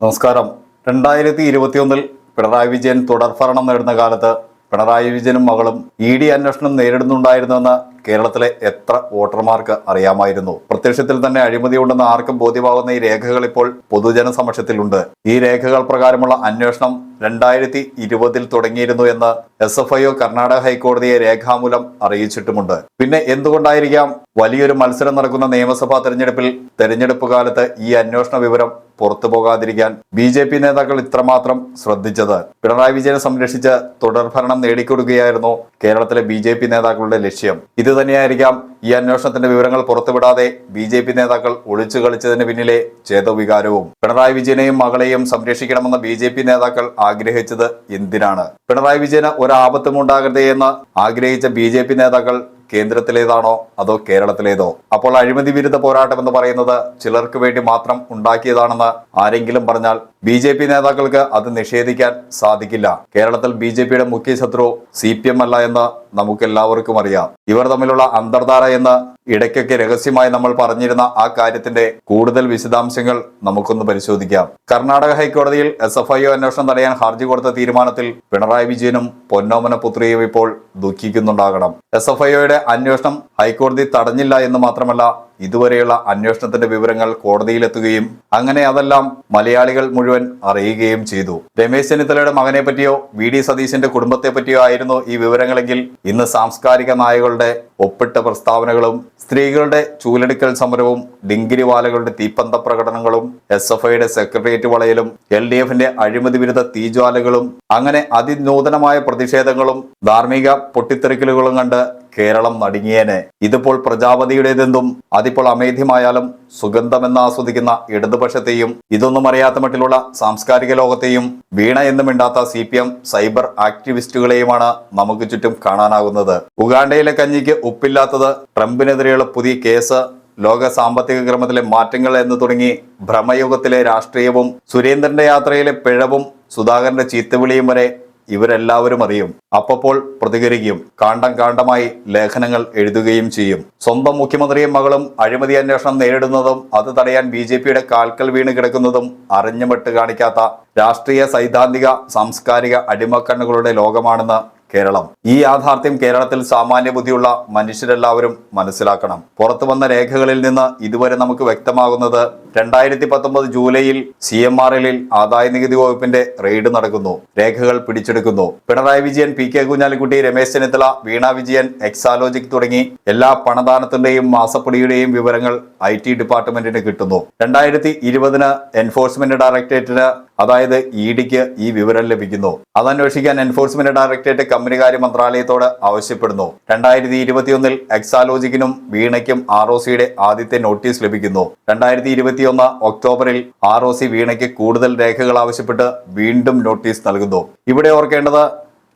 നമസ്കാരം. രണ്ടായിരത്തി ഇരുപത്തിയൊന്നിൽ പിണറായി വിജയൻ തുടർഭരണം നേടുന്ന കാലത്ത് പിണറായി വിജയനും മകളും ഇ ഡി അന്വേഷണം നേരിടുന്നുണ്ടായിരുന്നുവെന്ന് കേരളത്തിലെ എത്ര വോട്ടർമാർക്ക് അറിയാമായിരുന്നു? പ്രത്യക്ഷത്തിൽ തന്നെ അഴിമതി അഴിമതിയുണ്ടെന്ന് ആർക്കും ബോധ്യമാകുന്ന ഈ രേഖകൾ ഇപ്പോൾ പൊതുജന സമക്ഷത്തിലുണ്ട് ഈ രേഖകൾ പ്രകാരമുള്ള അന്വേഷണം രണ്ടായിരത്തി ഇരുപതിൽ തുടങ്ങിയിരുന്നു എന്ന് S F I O Karnataka ഹൈക്കോടതിയെ രേഖാമൂലം അറിയിച്ചിട്ടുമുണ്ട്. പിന്നെ എന്തുകൊണ്ടായിരിക്കാം വലിയൊരു മത്സരം നടക്കുന്ന നിയമസഭാ തെരഞ്ഞെടുപ്പിൽ തെരഞ്ഞെടുപ്പ് കാലത്ത് ഈ അന്വേഷണ വിവരം പുറത്തു പോകാതിരിക്കാൻ ബി ജെ പി നേതാക്കൾ ഇത്രമാത്രം ശ്രദ്ധിച്ചത്? പിണറായി വിജയനെ സംരക്ഷിച്ച് തുടർഭരണം നേടിക്കൊടുക്കുകയായിരുന്നു കേരളത്തിലെ ബി നേതാക്കളുടെ ലക്ഷ്യം. ഇത് തന്നെയായിരിക്കാം ഈ അന്വേഷണത്തിന്റെ വിവരങ്ങൾ പുറത്തുവിടാതെ ബി ജെ പി നേതാക്കൾ ഒളിച്ചു കളിച്ചതിന് പിന്നിലെ ചേതവികാരവും. പിണറായി വിജയനെയും മകളെയും സംരക്ഷിക്കണമെന്ന് ബി ജെ പി നേതാക്കൾ ആഗ്രഹിച്ചത് എന്തിനാണ്? പിണറായി വിജയന് ഒരു ആപത്തും ഉണ്ടാകരുതേ എന്ന് ആഗ്രഹിച്ച ബി ജെ പി നേതാക്കൾ കേന്ദ്രത്തിലേതാണോ അതോ കേരളത്തിലേതോ? അപ്പോൾ അഴിമതി വിരുദ്ധ പോരാട്ടം എന്ന് പറയുന്നത് ചിലർക്ക് വേണ്ടി മാത്രം ഉണ്ടാക്കിയതാണെന്ന് ആരെങ്കിലും പറഞ്ഞാൽ ബി ജെ പി നേതാക്കൾക്ക് അത് നിഷേധിക്കാൻ സാധിക്കില്ല. കേരളത്തിൽ ബി ജെ പിയുടെ മുഖ്യ ശത്രു സി പി എം അല്ല എന്ന് നമുക്ക് എല്ലാവർക്കും അറിയാം. ഇവർ തമ്മിലുള്ള അന്തർധാര എന്ന് ഇടയ്ക്കൊക്കെ രഹസ്യമായി നമ്മൾ പറഞ്ഞിരുന്ന ആ കാര്യത്തിന്റെ കൂടുതൽ വിശദാംശങ്ങൾ നമുക്കൊന്ന് പരിശോധിക്കാം. കർണാടക ഹൈക്കോടതിയിൽ എസ് എഫ് ഐ ഒ അന്വേഷണം തടയാൻ ഹർജി കൊടുത്ത തീരുമാനത്തിൽ പിണറായി വിജയനും പൊന്നോമന പുത്രിയും ഇപ്പോൾ ദുഃഖിക്കുന്നുണ്ടാകണം. എസ് എഫ് ഐയുടെ അന്വേഷണം ഹൈക്കോടതി തടഞ്ഞില്ല എന്ന് മാത്രമല്ല ഇതുവരെയുള്ള അന്വേഷണത്തിന്റെ വിവരങ്ങൾ കോടതിയിലെത്തുകയും അങ്ങനെ അതെല്ലാം മലയാളികൾ മുഴുവൻ അറിയുകയും ചെയ്തു. രമേശ് ചെന്നിത്തലയുടെ മകനെ പറ്റിയോ വി. ഡി. സതീശന്റെ കുടുംബത്തെ പറ്റിയോ ആയിരുന്നു ഈ വിവരങ്ങളെങ്കിൽ ഇന്ന് സാംസ്കാരിക നായകളുടെ ഒപ്പിട്ട പ്രസ്താവനകളും സ്ത്രീകളുടെ ചൂലെടുക്കൽ സമരവും ഡിങ്കിരിവാലകളുടെ തീപ്പന്ത പ്രകടനങ്ങളും എസ് എഫ് ഐയുടെ സെക്രട്ടേറിയറ്റ് വളയലും എൽ ഡി എഫിന്റെ അഴിമതി വിരുദ്ധ തീജ്വാലകളും അങ്ങനെ അതിനൂതനമായ പ്രതിഷേധങ്ങളും ധാർമ്മിക പൊട്ടിത്തെറിക്കലുകളും കണ്ട് കേരളം നടുങ്ങിയേനെ. ഇതിപ്പോൾ പ്രജാപതിയുടേതെന്തും അതിപ്പോൾ അമേധ്യമായാലും സുഗന്ധമെന്ന് ആസ്വദിക്കുന്ന ഇടതുപക്ഷത്തെയും ഇതൊന്നും അറിയാത്ത മട്ടിലുള്ള സാംസ്കാരിക ലോകത്തെയും വീണ എന്നും മിണ്ടാത്ത സി പി എം സൈബർ ആക്ടിവിസ്റ്റുകളെയുമാണ് നമുക്ക് ചുറ്റും കാണാനാകുന്നത്. ഉഗാണ്ടയിലെ കഞ്ഞിക്ക് ഉപ്പില്ലാത്തത് ട്രംപിനെതിരെയുള്ള പുതിയ കേസ് ലോക സാമ്പത്തിക ക്രമത്തിലെ മാറ്റങ്ങൾ എന്ന് തുടങ്ങി ഭ്രമയുഗത്തിലെ രാഷ്ട്രീയവും സുരേന്ദ്രന്റെ യാത്രയിലെ പിഴവും സുധാകരന്റെ ചീത്തവിളിയും വരെ ഇവരെല്ലാവരും അറിയും. അപ്പപ്പോൾ പ്രതികരിക്കും. കാണ്ടം കാണ്ടമായി ലേഖനങ്ങൾ എഴുതുകയും ചെയ്യും. സ്വന്തം മുഖ്യമന്ത്രിയും മകളും അഴിമതി അന്വേഷണം നേരിടുന്നതും അത് തടയാൻ ബി ജെ പിയുടെ കാൽക്കൽ വീണ് കിടക്കുന്നതും അറിഞ്ഞുമെട്ട് കാണിക്കാത്ത രാഷ്ട്രീയ സൈദ്ധാന്തിക സാംസ്കാരിക അടിമക്കണ്ണുകളുടെ ലോകമാണെന്ന് കേരളം. ഈ യാഥാർത്ഥ്യം കേരളത്തിൽ സാമാന്യ ബുദ്ധിയുള്ള മനുഷ്യരെല്ലാവരും മനസ്സിലാക്കണം. പുറത്തു വന്ന രേഖകളിൽ നിന്ന് ഇതുവരെ നമുക്ക് വ്യക്തമാകുന്നത് രണ്ടായിരത്തി പത്തൊമ്പത് ജൂലൈയിൽ സി എം ആർ എല്ലിൽ ആദായ നികുതി വകുപ്പിന്റെ റെയ്ഡ് നടക്കുന്നു. രേഖകൾ പിടിച്ചെടുക്കുന്നു. Pinarayi Vijayan P K Kunhalikutty Ramesh Chennithala Veena Vijayan Exalogic തുടങ്ങി എല്ലാ പണദാനത്തിന്റെയും മാസപ്പടിയുടെയും വിവരങ്ങൾ ഐ ടി ഡിപ്പാർട്ട്മെന്റിന് കിട്ടുന്നു. രണ്ടായിരത്തി ഇരുപതിന് എൻഫോഴ്സ്മെന്റ് ഡയറക്ടറേറ്റിന് അതായത് ഇ ഡിക്ക് ഈ വിവരം ലഭിക്കുന്നു. അതന്വേഷിക്കാൻ എൻഫോഴ്സ്മെന്റ് ഡയറക്ടറേറ്റ് കമ്പനികാര്യ മന്ത്രാലയത്തോട് ആവശ്യപ്പെടുന്നു. രണ്ടായിരത്തി ഇരുപത്തിയൊന്നിൽ എക്സാലോജിക്കിനും വീണയ്ക്കും ആർ ഒ സിയുടെ ആദ്യത്തെ നോട്ടീസ് ലഭിക്കുന്നു. രണ്ടായിരത്തി ഇരുപത്തിയൊന്ന് ഒക്ടോബറിൽ ആർ ഒ സി വീണയ്ക്ക് കൂടുതൽ രേഖകൾ ആവശ്യപ്പെട്ട് വീണ്ടും നോട്ടീസ് നൽകുന്നു. ഇവിടെ ഓർക്കേണ്ടത്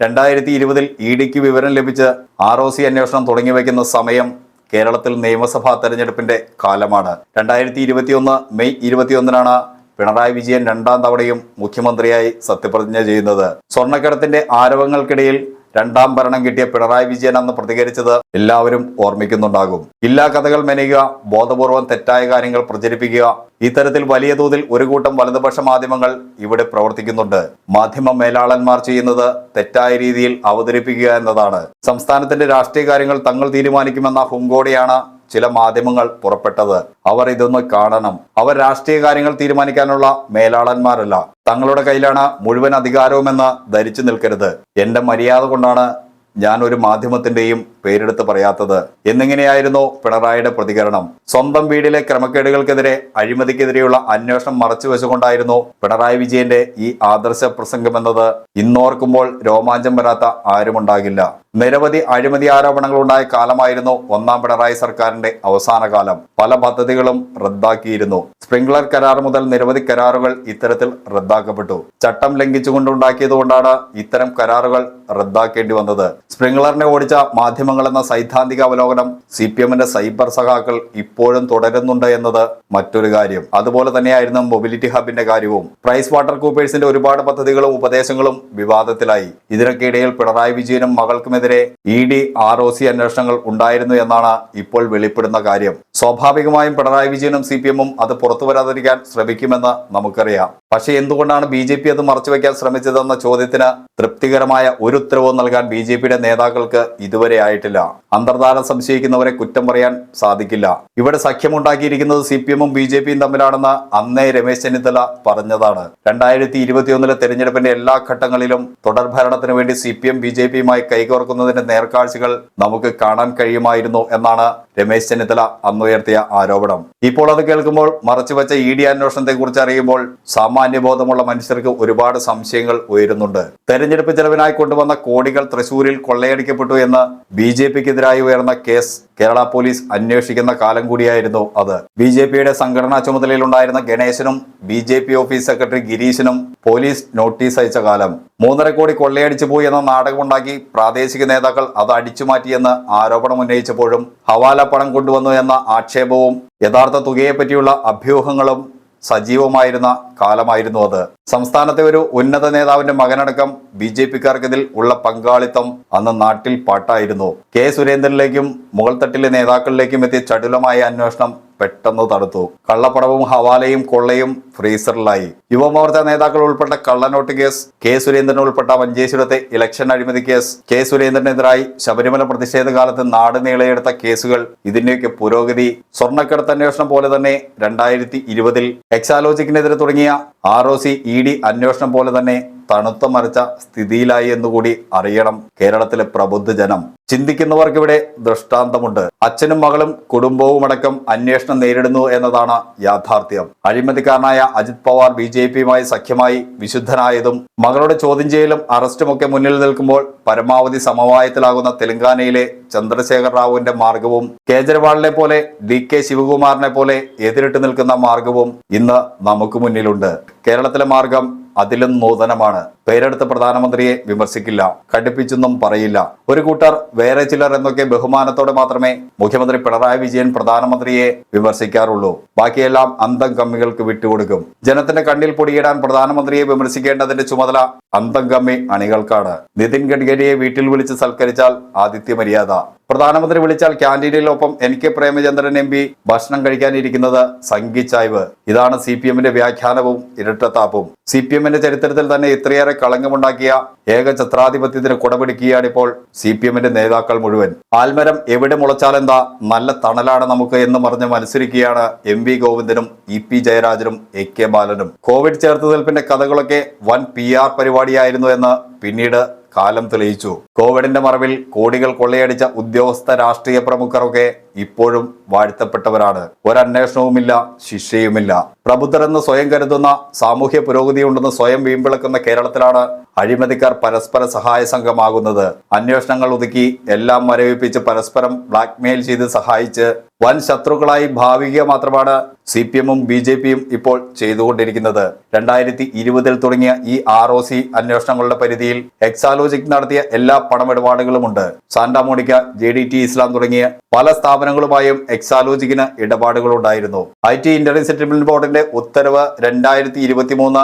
രണ്ടായിരത്തി ഇരുപതിൽ ഇ ഡിക്ക് വിവരം ലഭിച്ച് ആർ ഒ സി അന്വേഷണം തുടങ്ങിവെക്കുന്ന സമയം കേരളത്തിൽ നിയമസഭാ തെരഞ്ഞെടുപ്പിന്റെ കാലമാണ്. രണ്ടായിരത്തി ഇരുപത്തിയൊന്ന് മെയ് ഇരുപത്തിയൊന്നിനാണ് പിണറായി വിജയൻ രണ്ടാം തവണയും മുഖ്യമന്ത്രിയായി സത്യപ്രതിജ്ഞ ചെയ്യുന്നത്. സ്വർണക്കടത്തിന്റെ ആരവങ്ങൾക്കിടയിൽ രണ്ടാം ഭരണം കിട്ടിയ പിണറായി വിജയൻ അന്ന് പ്രതികരിച്ചത് എല്ലാവരും ഓർമ്മിക്കുന്നുണ്ടാകും. ഇല്ലാ കഥകൾ മെനയുക ബോധപൂർവം തെറ്റായ കാര്യങ്ങൾ പ്രചരിപ്പിക്കുക ഇത്തരത്തിൽ വലിയ തോതിൽ ഒരു കൂട്ടം വലതുപക്ഷ മാധ്യമങ്ങൾ ഇവിടെ പ്രവർത്തിക്കുന്നുണ്ട്. മാധ്യമ മേലാളന്മാർ ചെയ്യുന്നത് തെറ്റായ രീതിയിൽ അവതരിപ്പിക്കുക എന്നതാണ്. സംസ്ഥാനത്തിന്റെ രാഷ്ട്രീയ കാര്യങ്ങൾ തങ്ങൾ തീരുമാനിക്കുമെന്ന ഹുങ്കോടെയാണ് ചില മാധ്യമങ്ങൾ പുറപ്പെട്ടത്. അവർ ഇതൊന്ന് കാണണം. അവർ രാഷ്ട്രീയ കാര്യങ്ങൾ തീരുമാനിക്കാനുള്ള മേലാളന്മാരല്ല. തങ്ങളുടെ കയ്യിലാണ് മുഴുവൻ അധികാരവുമെന്ന് ധരിച്ചു നിൽക്കരുത്. എന്റെ മര്യാദ കൊണ്ടാണ് ഞാൻ ഒരു മാധ്യമത്തിന്റെയും പേരെടുത്ത് പറയാത്തത്. എന്നിങ്ങനെയായിരുന്നു പിണറായിയുടെ പ്രതികരണം. സ്വന്തം വീടിലെ ക്രമക്കേടുകൾക്കെതിരെ അഴിമതിക്കെതിരെയുള്ള അന്വേഷണം മറച്ചു വെച്ചുകൊണ്ടായിരുന്നു പിണറായി വിജയന്റെ ഈ ആദർശ പ്രസംഗമെന്നത്. ഇന്നോർക്കുമ്പോൾ രോമാഞ്ചം വരാത്ത ആരുമുണ്ടാകില്ല. നിരവധി അഴിമതി ആരോപണങ്ങളുണ്ടായ കാലമായിരുന്നു ഒന്നാം പിണറായി സർക്കാരിന്റെ അവസാന കാലം. പല പദ്ധതികളും റദ്ദാക്കിയിരുന്നു. സ്പ്രിംഗ്ലർ കരാർ മുതൽ നിരവധി കരാറുകൾ ഇത്തരത്തിൽ റദ്ദാക്കപ്പെട്ടു. ചട്ടം ലംഘിച്ചുകൊണ്ടുണ്ടാക്കിയതുകൊണ്ടാണ് ഇത്തരം കരാറുകൾ റദ്ദാക്കേണ്ടി വന്നത്. സ്പ്രിംഗ്ലറിനെ ഓടിച്ച മാധ്യമങ്ങൾ എന്ന സൈദ്ധാന്തിക അവലോകനം സി പി എമ്മിന്റെ സൈബർ സഖാക്കൾ ഇപ്പോഴും തുടരുന്നുണ്ട് എന്നത് മറ്റൊരു കാര്യം. അതുപോലെ തന്നെയായിരുന്നു മൊബിലിറ്റി ഹബിന്റെ കാര്യവും. പ്രൈസ് വാട്ടർ കൂപ്പേഴ്സിന്റെ ഒരുപാട് പദ്ധതികളും ഉപദേശങ്ങളും വിവാദത്തിലായി. ഇതിനൊക്കെ ഇടയിൽ പിണറായി വിജയനും മകൾക്കുമെതിരെ E D R O C അന്വേഷണങ്ങൾ ഉണ്ടായിരുന്നു എന്നാണ് ഇപ്പോൾ വെളിപ്പെടുന്ന കാര്യം. സ്വാഭാവികമായും പിണറായി വിജയനും സി പി എമ്മും അത് പുറത്തു വരാതിരിക്കാൻ ശ്രമിക്കുമെന്ന് നമുക്കറിയാം. പക്ഷേ എന്തുകൊണ്ടാണ് ബി ജെ പി അത് മറച്ചുവെക്കാൻ ശ്രമിച്ചതെന്ന ചോദ്യത്തിന് തൃപ്തികരമായ ഒരു ഉത്തരവും നൽകാൻ ബി ജെ പിയുടെ നേതാക്കൾക്ക് ഇതുവരെ ആയിട്ടില്ല. അന്തർധാരം സംശയിക്കുന്നവരെ കുറ്റം പറയാൻ സാധിക്കില്ല. ഇവിടെ സഖ്യമുണ്ടാക്കിയിരിക്കുന്നത് സി പി എമ്മും ബി ജെ പിയും തമ്മിലാണെന്ന് അന്നേ രമേശ് ചെന്നിത്തല പറഞ്ഞതാണ്. രണ്ടായിരത്തി ഇരുപത്തിയൊന്നിലെ തെരഞ്ഞെടുപ്പിന്റെ എല്ലാ ഘട്ടങ്ങളിലും തുടർ ഭരണത്തിന് വേണ്ടി C P M B J പിയുമായി കൈകോർക്കുന്നതിന്റെ നേർക്കാഴ്ചകൾ നമുക്ക് കാണാൻ കഴിയുമായിരുന്നു എന്നാണ് രമേശ് ചെന്നിത്തല അന്നുയർത്തിയ ആരോപണം. ഇപ്പോൾ അത് കേൾക്കുമ്പോൾ മറച്ചുവെച്ച ഇ ഡി അന്വേഷണത്തെ കുറിച്ച് അറിയുമ്പോൾ സാമാന്യബോധമുള്ള മനുഷ്യർക്ക് ഒരുപാട് സംശയങ്ങൾ ഉയരുന്നുണ്ട്. തെരഞ്ഞെടുപ്പ് ചെലവിനായി കൊണ്ടുവന്ന കോടികൾ തൃശൂരിൽ കൊള്ളയടിക്കപ്പെട്ടു എന്ന് ബി ജെ പിക്കെതിരായി ഉയർന്ന കേസ് കേരള പോലീസ് അന്വേഷിക്കുന്ന കാലം കൂടിയായിരുന്നു അത്. ബി ജെ പിയുടെ സംഘടനാ ചുമതലയിലുണ്ടായിരുന്ന ഗണേശനും B J P office secretary ഗിരീശനും police notice അയച്ച കാലം മൂന്നര കോടി കൊള്ളയടിച്ചു പോയി എന്ന നാടകമുണ്ടാക്കി പ്രാദേശിക നേതാക്കൾ അത് അടിച്ചുമാറ്റിയെന്ന് ആരോപണം ഉന്നയിച്ചപ്പോഴും ഹവാല പണം കൊണ്ടുവന്നു എന്ന ആക്ഷേപവും യഥാർത്ഥ തുകയെപ്പറ്റിയുള്ള അഭ്യൂഹങ്ങളും സജീവമായിരുന്ന കാലമായിരുന്നു അത്. സംസ്ഥാനത്തെ ഒരു ഉന്നത നേതാവിന്റെ മകനടക്കം ബി ജെ പിക്കാർക്കിതിൽ ഉള്ള പങ്കാളിത്തം അന്ന് നാട്ടിൽ പാട്ടായിരുന്നു. കെ സുരേന്ദ്രനിലേക്കും മുകൾ തട്ടിലെ നേതാക്കളിലേക്കും എത്തിയ ചടുലമായ അന്വേഷണം പെട്ടെന്ന് തടുത്തു. കള്ളപ്പണവും ഹവാലയും കൊള്ളയും ഫ്രീസറിലായി. യുവമോർച്ച നേതാക്കൾ ഉൾപ്പെട്ട കള്ളനോട്ട് കേസ് കെ സുരേന്ദ്രൻ ഉൾപ്പെട്ട മഞ്ചേശ്വരത്തെ ഇലക്ഷൻ അഴിമതി കേസ് കെ സുരേന്ദ്രനെതിരായി ശബരിമല പ്രതിഷേധ കാലത്ത് നാട് നീളയെടുത്ത കേസുകൾ ഇതിന്റെയൊക്കെ പുരോഗതി സ്വർണക്കടത്ത് അന്വേഷണം പോലെ തന്നെ രണ്ടായിരത്തി ഇരുപതിൽ എക്സാലോജിക്കിനെതിരെ തുടങ്ങിയ R O C E D അന്വേഷണം പോലെ തന്നെ തണുത്ത മറിച്ച സ്ഥിതിയിലായി എന്നുകൂടി അറിയണം കേരളത്തിലെ പ്രബുദ്ധ ജനം ചിന്തിക്കുന്നവർക്കിവിടെ ദൃഷ്ടാന്തമുണ്ട്. അച്ഛനും മകളും കുടുംബവുമടക്കം അന്വേഷണം നേരിടുന്നു എന്നതാണ് യാഥാർത്ഥ്യം. അഴിമതിക്കാരനായ അജിത് പവാർ ബി ജെ പിയുമായി സഖ്യമായി വിശുദ്ധനായതും മകളുടെ ചോദ്യം ചെയ്യലും അറസ്റ്റുമൊക്കെ മുന്നിൽ നിൽക്കുമ്പോൾ പരമാവധി സമവായത്തിലാകുന്ന തെലങ്കാനയിലെ ചന്ദ്രശേഖർ റാവുവിന്റെ മാർഗവും കേജ്രിവാളിനെ പോലെ ഡി കെ ശിവകുമാറിനെ പോലെ എതിരിട്ട് നിൽക്കുന്ന മാർഗവും ഇന്ന് നമുക്ക് മുന്നിലുണ്ട്. കേരളത്തിലെ മാർഗം അതിലും നൂതനമാണ്. പേരെടുത്ത പ്രധാനമന്ത്രിയെ വിമർശിക്കില്ല കടുപ്പിച്ചൊന്നും പറയില്ല. ഒരു കൂട്ടർ വേറെ ചിലർ എന്നൊക്കെ ബഹുമാനത്തോടെ മാത്രമേ മുഖ്യമന്ത്രി പിണറായി വിജയൻ പ്രധാനമന്ത്രിയെ വിമർശിക്കാറുള്ളൂ. ബാക്കിയെല്ലാം അന്തം കമ്മികൾക്ക് വിട്ടുകൊടുക്കും. ജനത്തിന്റെ കണ്ണിൽ പൊടിയിടാൻ പ്രധാനമന്ത്രിയെ വിമർശിക്കേണ്ടതിന്റെ ചുമതല അന്തം കമ്മി അണികൾക്കാണ്. നിതിൻ ഗഡ്കരിയെ വീട്ടിൽ വിളിച്ച് സൽക്കരിച്ചാൽ ആദിത്യ മര്യാദ പ്രധാനമന്ത്രി വിളിച്ചാൽ ക്യാന്റീനിലൊപ്പം N K Premachandran M P ഭക്ഷണം കഴിക്കാനിരിക്കുന്നത് സംഘിച്ചായ്വ്. ഇതാണ് സി പി എമ്മിന്റെ വ്യാഖ്യാനവും ഇരട്ടത്താപ്പും. സി പി എമ്മിന്റെ ചരിത്രത്തിൽ തന്നെ ഇത്രയേറെ കളങ്കമുണ്ടാക്കിയ ഏക ഛത്രാധിപത്യത്തിന് കുടപിടിക്കുകയാണ് ഇപ്പോൾ സി പി എമ്മിന്റെ നേതാക്കൾ മുഴുവൻ. ആൽമരം എവിടെ മുളച്ചാലെന്താ നല്ല തണലാണ് നമുക്ക് എന്ന് പറഞ്ഞ് മത്സരിക്കുകയാണ് എം വി ഗോവിന്ദനും ഇ പി ജയരാജനും എ കെ ബാലനും. കോവിഡ് ചേർത്തുനിൽപ്പിന്റെ കഥകളൊക്കെ വൻ പി ആർ പരിപാടിയായിരുന്നു എന്ന് പിന്നീട് കാലം തെളിയിച്ചു. കോവിഡിന്റെ മറവിൽ കോടികൾ കൊള്ളയടിച്ച ഉദ്യോഗസ്ഥ രാഷ്ട്രീയ പ്രമുഖരൊക്കെ ഇപ്പോഴും വാഴ്ത്തപ്പെട്ടവരാണ്. ഒരന്വേഷണവുമില്ല ശിക്ഷയുമില്ല. പ്രബുദ്ധരെന്ന് സ്വയം കരുതുന്ന സാമൂഹ്യ പുരോഗതിയുണ്ടെന്ന് സ്വയം വീമ്പിളക്കുന്ന കേരളത്തിലാണ് അഴിമതിക്കാർ പരസ്പര സഹായ സംഘമാകുന്നത്. അന്വേഷണങ്ങൾ ഒതുക്കി എല്ലാം മരവിപ്പിച്ച് പരസ്പരം ബ്ലാക്ക്മെയിൽ ചെയ്ത് സഹായിച്ച് വൻ ശത്രുക്കളായി ഭാവിക മാത്രമാണ് സി പി എമ്മും ബി ജെ പിയും ഇപ്പോൾ ചെയ്തുകൊണ്ടിരിക്കുന്നത്. രണ്ടായിരത്തി ഇരുപതിൽ തുടങ്ങിയ ഈ ആർ ഒ സി അന്വേഷണങ്ങളുടെ പരിധിയിൽ എക്സാലോജിക് നടത്തിയ എല്ലാ പണമിടപാടുകളുമുണ്ട്. Santa Monica J D T Islam തുടങ്ങിയ പല സ്ഥാപനങ്ങളുമായും എക്സാലോജിക്കിന് ഇടപാടുകളുണ്ടായിരുന്നു. ഐ ടി ഇന്റർനെറ്റ് സെറ്റിൽമെന്റ് ബോർഡിന്റെ ഉത്തരവ് രണ്ടായിരത്തി ഇരുപത്തി മൂന്ന്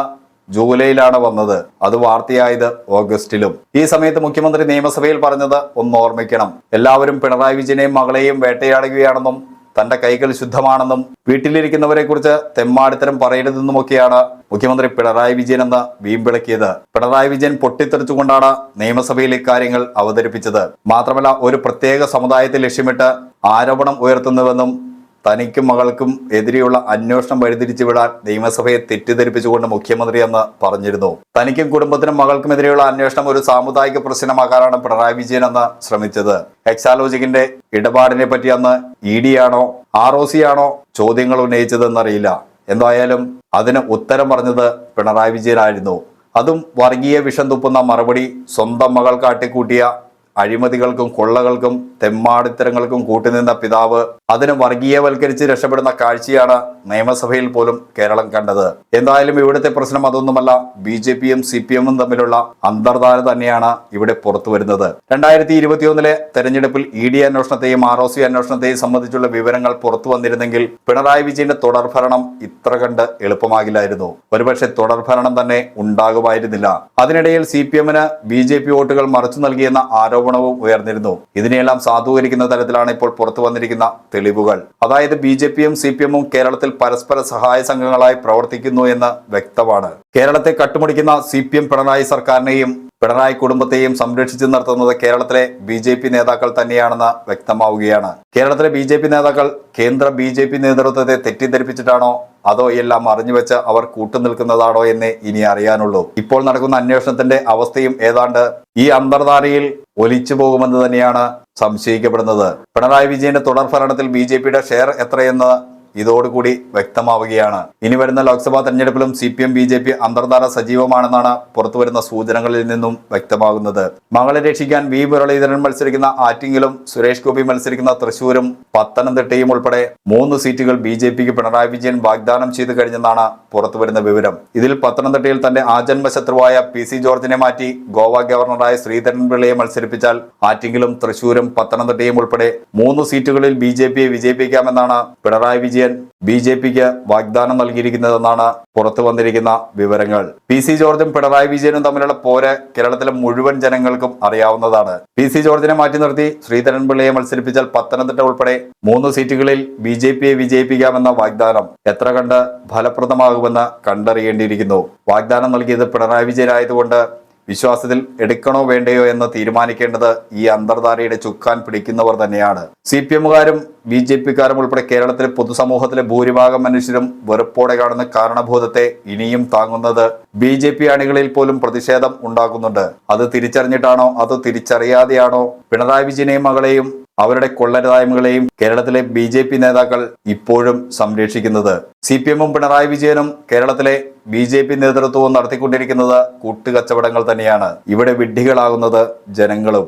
ജൂലൈയിലാണ് വന്നത്. അത് വാർത്തയായത് ഓഗസ്റ്റിലും. ഈ സമയത്ത് മുഖ്യമന്ത്രി നിയമസഭയിൽ പറഞ്ഞത് ഒന്ന് ഓർമ്മിക്കണം എല്ലാവരും പിണറായി വിജയനെയും മകളെയും വേട്ടയാടുകയാണെന്നും തന്റെ കൈകൾ ശുദ്ധമാണെന്നും വീട്ടിലിരിക്കുന്നവരെ കുറിച്ച് തെമ്മാടിത്തരം പറയരുതെന്നുമൊക്കെയാണ് മുഖ്യമന്ത്രി പിണറായി വിജയൻ എന്ന് വീമ്പിളക്കിയത് പിണറായി വിജയൻ പൊട്ടിത്തെറിച്ചുകൊണ്ടാണ് നിയമസഭയിൽ ഇക്കാര്യങ്ങൾ അവതരിപ്പിച്ചത്. മാത്രമല്ല ഒരു പ്രത്യേക സമുദായത്തെ ലക്ഷ്യമിട്ട് ആരോപണം ഉയർത്തുന്നുവെന്നും തനിക്കും മകൾക്കും എതിരെയുള്ള അന്വേഷണം വഴിതിരിച്ചു വിടാൻ നിയമസഭയെ തെറ്റിദ്ധരിപ്പിച്ചുകൊണ്ട് മുഖ്യമന്ത്രി എന്ന് പറഞ്ഞിരുന്നു. തനിക്കും കുടുംബത്തിനും മകൾക്കും എതിരെയുള്ള അന്വേഷണം ഒരു സാമുദായിക പ്രശ്നമാക്കാനാണ് പിണറായി വിജയൻ എന്ന് ശ്രമിച്ചത്. എക്സാലോജിക്കിന്റെ ഇടപാടിനെ പറ്റി അന്ന് ഇ ഡി ആണോ ആർ ഒ സി ആണോ ചോദ്യങ്ങൾ ഉന്നയിച്ചതെന്നറിയില്ല. എന്തായാലും അതിന് ഉത്തരം പറഞ്ഞത് പിണറായി വിജയനായിരുന്നു. അതും വർഗീയ വിഷം തുപ്പുന്ന മറുപടി സ്വന്തം മകൾ കാട്ടിക്കൂട്ടിയ അഴിമതികൾക്കും കൊള്ളകൾക്കും തെമ്മാടിത്തരങ്ങൾക്കും കൂട്ടുനിന്ന പിതാവ് അതിനെ വർഗീയവൽക്കരിച്ച് രക്ഷപ്പെടുന്ന കാഴ്ചയാണ് നിയമസഭയിൽ പോലും കേരളം കണ്ടത്. എന്തായാലും ഇവിടുത്തെ പ്രശ്നം അതൊന്നുമല്ല. ബി ജെ പിയും സി പി എമ്മും തമ്മിലുള്ള അന്തർധാര തന്നെയാണ് ഇവിടെ പുറത്തു വരുന്നത്. രണ്ടായിരത്തി ഇരുപത്തിയൊന്നിലെ തെരഞ്ഞെടുപ്പിൽ ഇ ഡി അന്വേഷണത്തെയും ആർ ഒ സി അന്വേഷണത്തെയും സംബന്ധിച്ചുള്ള വിവരങ്ങൾ പുറത്തു വന്നിരുന്നെങ്കിൽ പിണറായി വിജയന്റെ തുടർഭരണം ഇത്ര കണ്ട് എളുപ്പമാകില്ലായിരുന്നു. ഒരുപക്ഷെ തുടർഭരണം തന്നെ ഉണ്ടാകുമായിരുന്നില്ല. അതിനിടയിൽ സി പി എമ്മിന് ബി ജെ പി വോട്ടുകൾ മറച്ചു നൽകിയെന്ന ആരോപണം ആരോപണവും ഉയർന്നിരുന്നു. ഇതിനെയെല്ലാം സാധൂകരിക്കുന്ന തരത്തിലാണ് ഇപ്പോൾ പുറത്തു വന്നിരിക്കുന്ന തെളിവുകൾ. അതായത് ബി ജെ പിയും സി പി എമ്മും കേരളത്തിൽ പരസ്പര സഹായ സംഘങ്ങളായി പ്രവർത്തിക്കുന്നു എന്ന് വ്യക്തമാണ്. കേരളത്തെ കട്ടുമുടിക്കുന്ന സി പി എം പിണറായി സർക്കാരിനെയും പിണറായി കുടുംബത്തെയും സംരക്ഷിച്ചു നിർത്തുന്നത് കേരളത്തിലെ ബി ജെ പി നേതാക്കൾ തന്നെയാണെന്ന് വ്യക്തമാവുകയാണ്. കേരളത്തിലെ ബി ജെ പി നേതാക്കൾ കേന്ദ്ര ബി ജെ പി നേതൃത്വത്തെ തെറ്റിദ്ധരിപ്പിച്ചിട്ടാണോ അതോ എല്ലാം അറിഞ്ഞുവെച്ച് അവർ കൂട്ടുനിൽക്കുന്നതാണോ എന്ന് ഇനി അറിയാനുള്ളൂ. ഇപ്പോൾ നടക്കുന്ന അന്വേഷണത്തിന്റെ അവസ്ഥയും ഏതാണ്ട് ഈ അന്തർധാരയിൽ ഒലിച്ചു പോകുമെന്ന് തന്നെയാണ് സംശയിക്കപ്പെടുന്നത്. പിണറായി വിജയന്റെ തുടർഭരണത്തിൽ ബി ജെ പിയുടെ ഷെയർ എത്രയെന്ന് ഇതോടുകൂടി വ്യക്തമാവുകയാണ്. ഇനി വരുന്ന ലോക്സഭാ തെരഞ്ഞെടുപ്പിലും C P M B J P അന്തർധാര സജീവമാണെന്നാണ് പുറത്തുവരുന്ന സൂചനകളിൽ നിന്നും വ്യക്തമാകുന്നത്. മകളെ രക്ഷിക്കാൻ വി മുരളീധരൻ മത്സരിക്കുന്ന ആറ്റിങ്ങിലും സുരേഷ് ഗോപി മത്സരിക്കുന്ന തൃശൂരും പത്തനംതിട്ടയും ഉൾപ്പെടെ മൂന്ന് സീറ്റുകൾ ബി ജെ പിക്ക് പിണറായി വിജയൻ വാഗ്ദാനം ചെയ്തു കഴിഞ്ഞെന്നാണ് പുറത്തുവരുന്ന വിവരം. ഇതിൽ പത്തനംതിട്ടയിൽ തന്റെ ആജന്മ ശത്രുവായ പി സി ജോർജിനെ മാറ്റി ഗോവ ഗവർണറായ ശ്രീധരൻപിള്ളയെ മത്സരിപ്പിച്ചാൽ ആറ്റിങ്ങിലും തൃശൂരും പത്തനംതിട്ടയും ഉൾപ്പെടെ മൂന്ന് സീറ്റുകളിൽ ബി ജെ പിയെ വിജയിപ്പിക്കാമെന്നാണ് പിണറായി വിജയൻ ബി ജെ പിക്ക് വാഗ്ദാനം നൽകിയിരിക്കുന്നതെന്നാണ് പുറത്തു വന്നിരിക്കുന്ന വിവരങ്ങൾ. പി സി ജോർജും പിണറായി വിജയനും തമ്മിലുള്ള പോര് കേരളത്തിലെ മുഴുവൻ ജനങ്ങൾക്കും അറിയാവുന്നതാണ്. പി സി ജോർജിനെ മാറ്റി നിർത്തി ശ്രീധരൻപിള്ളയെ മത്സരിപ്പിച്ചാൽ പത്തനംതിട്ട ഉൾപ്പെടെ മൂന്ന് സീറ്റുകളിൽ ബി ജെ പിയെ വിജയിപ്പിക്കാമെന്ന വാഗ്ദാനം എത്ര കണ്ട് ഫലപ്രദമാകുമെന്ന് കണ്ടറിയേണ്ടിയിരിക്കുന്നു. വാഗ്ദാനം നൽകിയത് പിണറായി വിജയനായതുകൊണ്ട് വിശ്വാസത്തിൽ എടുക്കണോ വേണ്ടയോ എന്ന് തീരുമാനിക്കേണ്ടത് ഈ അന്തർധാരയുടെ ചുക്കാൻ പിടിക്കുന്നവർ തന്നെയാണ്. സി പി എമ്മുകാരും ബി ജെ പിക്കാരും ഉൾപ്പെടെ കേരളത്തിലെ പൊതുസമൂഹത്തിലെ ഭൂരിഭാഗം മനുഷ്യരും വെറുപ്പോടെ കാണുന്ന കാരണഭൂതത്തെ ഇനിയും താങ്ങുന്നത് ബി ജെ പി അണികളിൽ പോലും പ്രതിഷേധം ഉണ്ടാക്കുന്നുണ്ട്. അത് തിരിച്ചറിഞ്ഞിട്ടാണോ? അത് തിരിച്ചറിയാതെയാണോ? പിണറായി വിജയനെയും മകളെയും അവരുടെ കൊള്ളരുതായ്മകളെയും കേരളത്തിലെ ബി ജെ പി നേതാക്കൾ ഇപ്പോഴും സംരക്ഷിക്കുന്നത്. സി പി എമ്മും പിണറായി വിജയനും കേരളത്തിലെ ബി ജെ പി നേതൃത്വവും നടത്തിക്കൊണ്ടിരിക്കുന്നത് കൂട്ടുകച്ചവടങ്ങൾ തന്നെയാണ്. ഇവിടെ വിഡ്ഢികളാകുന്നത് ജനങ്ങളും.